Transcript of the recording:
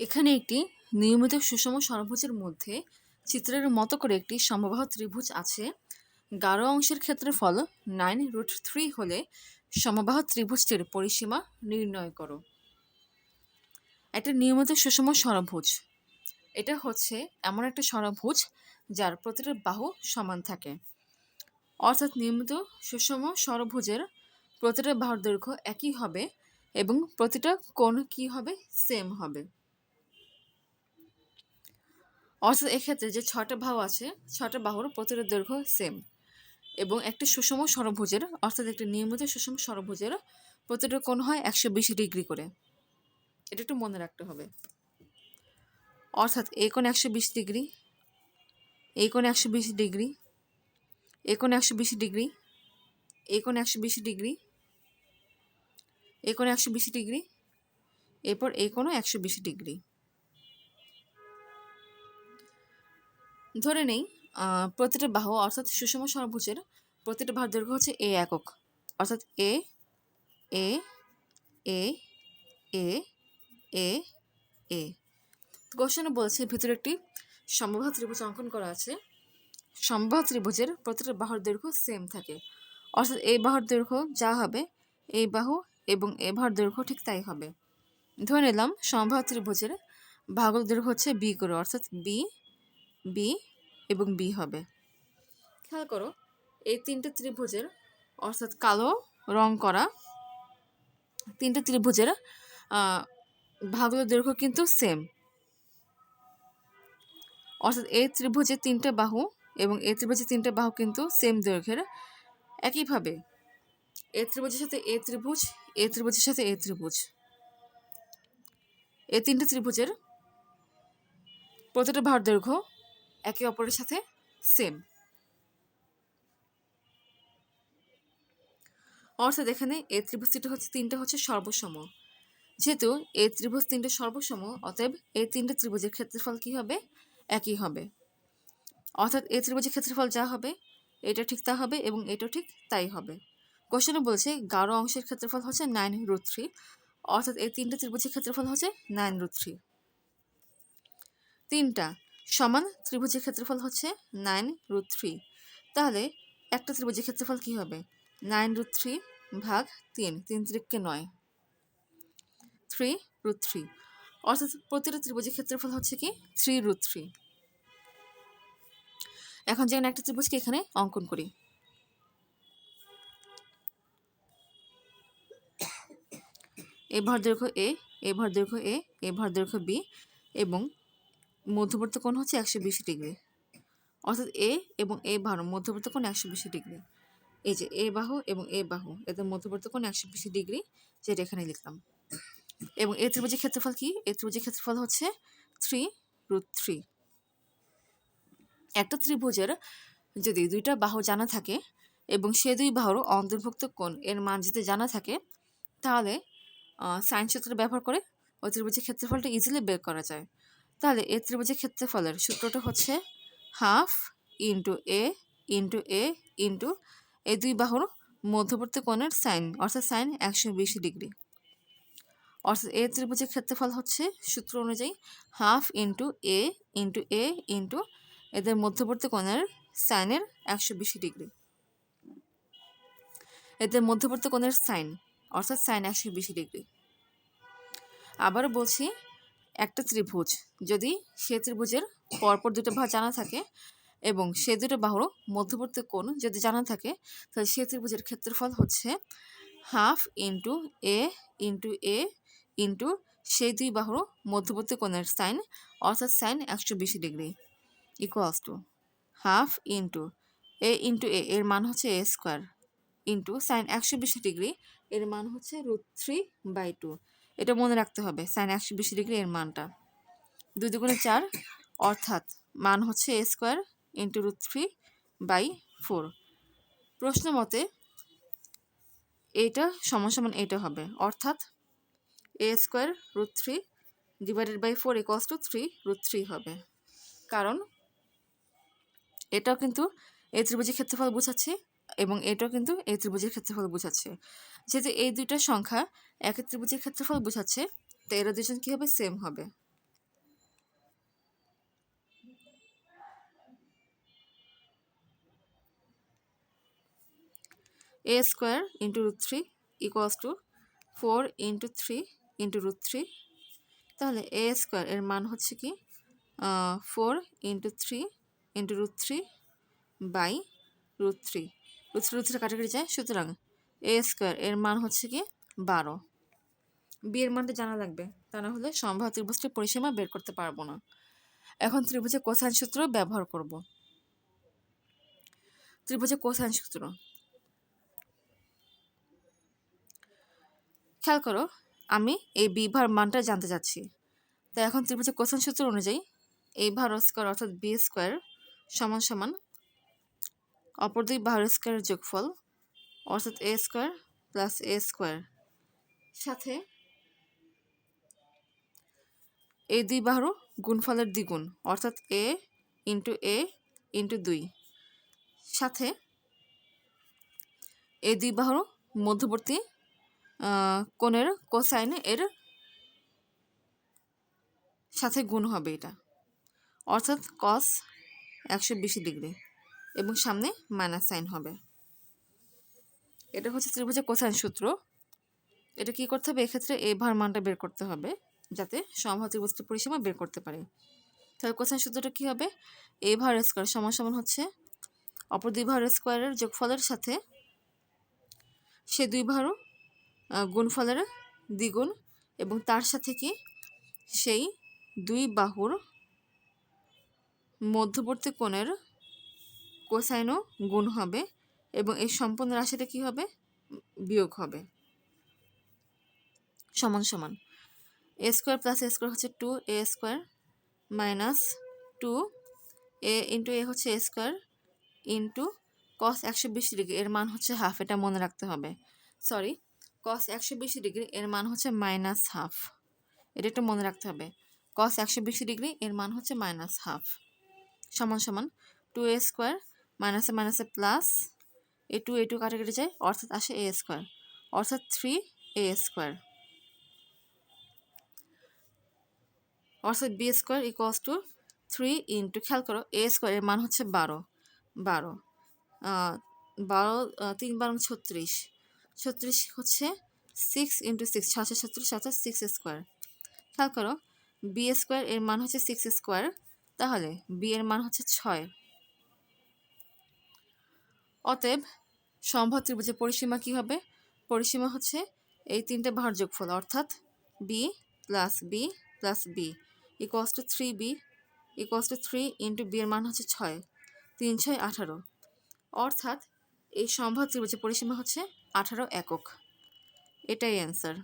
এখানে একটি নিয়মিত সুষম ষড়ভুজের মধ্যে চিত্রের মতো করে একটি সমবাহ ত্রিভুজ আছে। গাঢ় অংশের ক্ষেত্রফল নাইন রুট থ্রি হলে সমবাহ ত্রিভুজটির পরিসীমা নির্ণয় করো। একটা নিয়মিত সুষম ষড়ভুজ এটা হচ্ছে এমন একটা ষড়ভুজ যার প্রতিটা বাহু সমান থাকে। অর্থাৎ নিয়মিত সুষম ষড়ভুজের প্রতিটা বাহুর দৈর্ঘ্য একই হবে এবং প্রতিটা কোণ কি হবে? সেম হবে। অর্থাৎ এক্ষেত্রে যে ছটা বাহু আছে ছটা বাহুর প্রতিটা দৈর্ঘ্য সেম এবং একটি সুষম ষড়ভুজের অর্থাৎ একটি নিয়মিত সুষম ষড়ভুজের প্রতিটা কোণ হয় একশো বিশ ডিগ্রি করে। এটা একটু মনে রাখতে হবে। অর্থাৎ এই কোণ একশো বিশ ডিগ্রি এই কোণ একশো বিশ ডিগ্রি এই কোণ একশো বিশ ডিগ্রি এই কোণ একশো বিশ ডিগ্রি এই কোণ একশো বিশ ডিগ্রি, এরপর এই কোণও একশো বিশ ডিগ্রি। ধরে নেই প্রতিটা বাহু অর্থাৎ সুষম ষড়ভুজের প্রতিটা বাহুর দৈর্ঘ্য হচ্ছে এ একক। অর্থাৎ এ এ এ এ এ এ। কোশ্চেনে বলছে, ভিতরে একটি সমবাহ ত্রিভুজ অঙ্কন করা আছে। সমবাহ ত্রিভুজের প্রতিটা বাহুর দৈর্ঘ্য সেম থাকে। অর্থাৎ এই বাহুর দৈর্ঘ্য যা হবে এই বাহু এবং এ বাহুর দৈর্ঘ্য ঠিক তাই হবে। ধরে নিলাম সমবাহ ত্রিভুজের বাহুর দৈর্ঘ্য হচ্ছে বি করে, অর্থাৎ বি বি এবং বি হবে। খেয়াল করো এই তিনটে ত্রিভুজের অর্থাৎ কালো রং করা তিনটে ত্রিভুজের আহ, দৈর্ঘ্য কিন্তু সেম অর্থাৎ এই ত্রিভুজের তিনটে বাহু এবং এই ত্রিভুজের তিনটে বাহু কিন্তু সেম দৈর্ঘ্যের একইভাবে। এ ত্রিভুজের সাথে এ ত্রিভুজ এ ত্রিভুজের সাথে এ ত্রিভুজ। এই তিনটে ত্রিভুজের প্রতিটা বাহুর দৈর্ঘ্য একে অপরের সাথে সেম অর্থাৎ এখানে এ ত্রিভুজ তিনটে হচ্ছে তিনটে হচ্ছে সর্বসম। যেহেতু এ ত্রিভুজ তিনটে সর্বসম, অতএব এই তিনটে ত্রিভুজের ক্ষেত্রফল কি হবে? একই হবে। অর্থাৎ এ ত্রিভুজের ক্ষেত্রফল যা হবে, এটা ঠিক তা হবে এবং এটা ঠিক তাই হবে। কোশ্চেনে বলছে, গাঢ় অংশের ক্ষেত্রফল হচ্ছে নাইন রুট থ্রি অর্থাৎ এই তিনটে ত্রিভুজের ক্ষেত্রফল হচ্ছে নাইন রুট থ্রি তিনটা সমান ত্রিভুজের ক্ষেত্রফল হচ্ছে নাইন রুট থ্রি তাহলে একটা ত্রিভুজের ক্ষেত্রফল কি হবে? নাইন রুট থ্রি ভাগ তিন তিন ত্রিককে নয়। থ্রি রুট থ্রি অর্থাৎ প্রতিটা ত্রিভুজের ক্ষেত্রফল হচ্ছে কি? থ্রি রুট থ্রি এখন যেখানে একটা ত্রিভুজকে এখানে অঙ্কন করি। এ ভর দৈর্ঘ্য এ এ ভর দৈর্ঘ্য এ এ ভর দৈর্ঘ্য বি এবং মধ্যবর্তী কোণ হচ্ছে একশো বিশ ডিগ্রি। অর্থাৎ এ এবং এ বাহু, মধ্যবর্তী কোণ একশো বিশ ডিগ্রি। এই যে এ বাহু এবং এ বাহু, এদের মধ্যবর্তী কোণ একশো বিশ ডিগ্রি, যেটা এখানে লিখলাম। এবং এ ত্রিভুজের ক্ষেত্রফল কি? এ ত্রিভুজের ক্ষেত্রফল হচ্ছে থ্রি রুট থ্রি। একটা ত্রিভুজের যদি দুইটা বাহু জানা থাকে এবং সে দুই বাহুর অন্তর্ভুক্ত কোণ এর মান যদি জানা থাকে, তাহলে সায়েন্স সূত্র ব্যবহার করে ওই ত্রিভুজের ক্ষেত্রফলটা ইজিলি বের করা যায়। তাহলে এ ত্রিভুজের ক্ষেত্রফলের সূত্রটা হচ্ছে half into a into a into এই দুই বাহুর মধ্যবর্তী কোণের সাইন, অর্থাৎ সাইন একশো বিশ ডিগ্রি। অর্থাৎ এ ত্রিভুজের ক্ষেত্রফল হচ্ছে সূত্র অনুযায়ী half into a into a into এদের মধ্যবর্তী কোণের সাইনের একশো বিশ ডিগ্রি। এদের মধ্যবর্তী কোণের সাইন, অর্থাৎ সাইন একশো বিশ ডিগ্রি। আবারও বলছি একটা ত্রিভুজ। যদি সে ত্রিভুজের পরপর দুটো বাহু জানা থাকে এবং সে দুটো বাহুর মধ্যবর্তী কোণ যদি জানা থাকে, তাহলে সে ত্রিভুজের ক্ষেত্রফল হচ্ছে half into a into a into সেই দুই বাহুর মধ্যবর্তী কোণের সাইন, অর্থাৎ সাইন একশো বিশ degree equals to half into a into a, এর মান হচ্ছে এ স্কোয়ার ইন্টু সাইন একশো বিশ ডিগ্রি, এর মান হচ্ছে রুট থ্রি বাই টু। এটা মনে রাখতে হবে সাইন একশো বিশ ডিগ্রি এর মানটা। দুই দুগুণে চার, অর্থাৎ মান হচ্ছে a square into root three by four প্রশ্ন মতে এইটা সমান সমান এইটা হবে, অর্থাৎ a square root three divided by four equals to three root three হবে। কারণ, এটাও কিন্তু এই ত্রিভুজের ক্ষেত্রফল বোঝাচ্ছে এবং এটাও কিন্তু এই ত্রিভুজের ক্ষেত্রফল বোঝাচ্ছে। যেহেতু এই দুইটা সংখ্যা একই ত্রিভুজের ক্ষেত্রফল বোঝাচ্ছে তাই এরা দুজন কী হবে? সেম হবে। A square into root three equals to four into three into root three তাহলে এ স্কোয়ার এর মান হচ্ছে কি? Four into three into root three by root three রুচির রুচিটা কাটাকাটি যায়। সুতরাং এ স্কোয়ার এর মান হচ্ছে কি বারো। বি এর মানটা জানা লাগবে। তা না হলে সম্ভাব্য ত্রিভুজটির পরিসীমা বের করতে পারব না। এখন ত্রিভুজের কোসাইন সূত্র ব্যবহার করব। ত্রিভুজের কোসাইন সূত্র। খেয়াল করো, আমি এই বি ভার মানটা জানতে চাচ্ছি তো এখন ত্রিভুজের কোসাইন সূত্র অনুযায়ী এই ভার স্কোয়ার অর্থাৎ বি স্কোয়ার সমান সমান অপর দুই বাহুর স্কোয়ারের যোগফল, অর্থাৎ a square plus a square. সাথে এই দুই বাহুর গুণফলের দ্বিগুণ, অর্থাৎ এ ইন্টু এ ইন্টু দুই। সাথে এই দুই বাহুর মধ্যবর্তী কোণের কোসাইন এর সাথে গুণ হবে এটা, অর্থাৎ কস একশো বিশ ডিগ্রি। এবং সামনে মাইনাস সাইন হবে। এটা হচ্ছে ত্রিভুজের কোসাইন সূত্র। এটা কি করতে হবে? এক্ষেত্রে এই ভার মানটা বের করতে হবে যাতে সম্ভাব্য ত্রিভুজটির পরিসীমা বের করতে পারে। তাহলে কোসাইন সূত্রটা কি হবে? এ ভার স্কোয়ার সমান সমান হচ্ছে অপর দুই ভার স্কোয়ারের যোগফলের সাথে সে দুই ভারও গুণফলের দ্বিগুণ এবং তার সাথে কি? সেই দুই বাহুর মধ্যবর্তী কোণের কোসাইনও গুণ হবে এবং এই সম্পূর্ণ রাশিটা কি হবে? বিয়োগ হবে। সমান সমান। A square plus a square হচ্ছে two a square minus two a into a হচ্ছে এ স্কোয়ার ইন্টু কস একশো বিশ ডিগ্রি এর মান হচ্ছে হাফ এটা মনে রাখতে হবে। সরি কস একশো বিশ ডিগ্রি এর মান হচ্ছে মাইনাস হাফ এটা একটু মনে রাখতে হবে। কস একশো বিশ ডিগ্রি এর মান হচ্ছে মাইনাস হাফ সমান সমান। টু এ স্কোয়ার মাইনাসে মাইনাসে plus a two a two কাটে কেটে যায়, অর্থাৎ আসে এ স্কোয়ার। অর্থাৎ থ্রি এ স্কোয়ার। অর্থাৎ b square equals to three into খেয়াল করো, এ স্কোয়ার এর মান হচ্ছে বারো। বারো। বারো তিন বারো ছত্রিশ। ছত্রিশ হচ্ছে সিক্স ইন্টু সিক্স ছশো ছত্রিশ, অর্থাৎ সিক্স স্কোয়ার। খেয়াল করো, বি স্কোয়ার এর মান হচ্ছে সিক্স স্কোয়ার, তাহলে বি এর মান হচ্ছে ছয়। অতএব সম্ভব ত্রিভুজের পরিসীমা কী হবে? পরিসীমা হচ্ছে এই তিনটে ভার যোগফল অর্থাৎ b plus b plus b equals to three b equals to three into b এর মান হচ্ছে ছয়, তিন, ছয়, আঠারো। অর্থাৎ এই সম্ভব ত্রিভুজের পরিসীমা হচ্ছে আঠারো একক। এটাই অ্যান্সার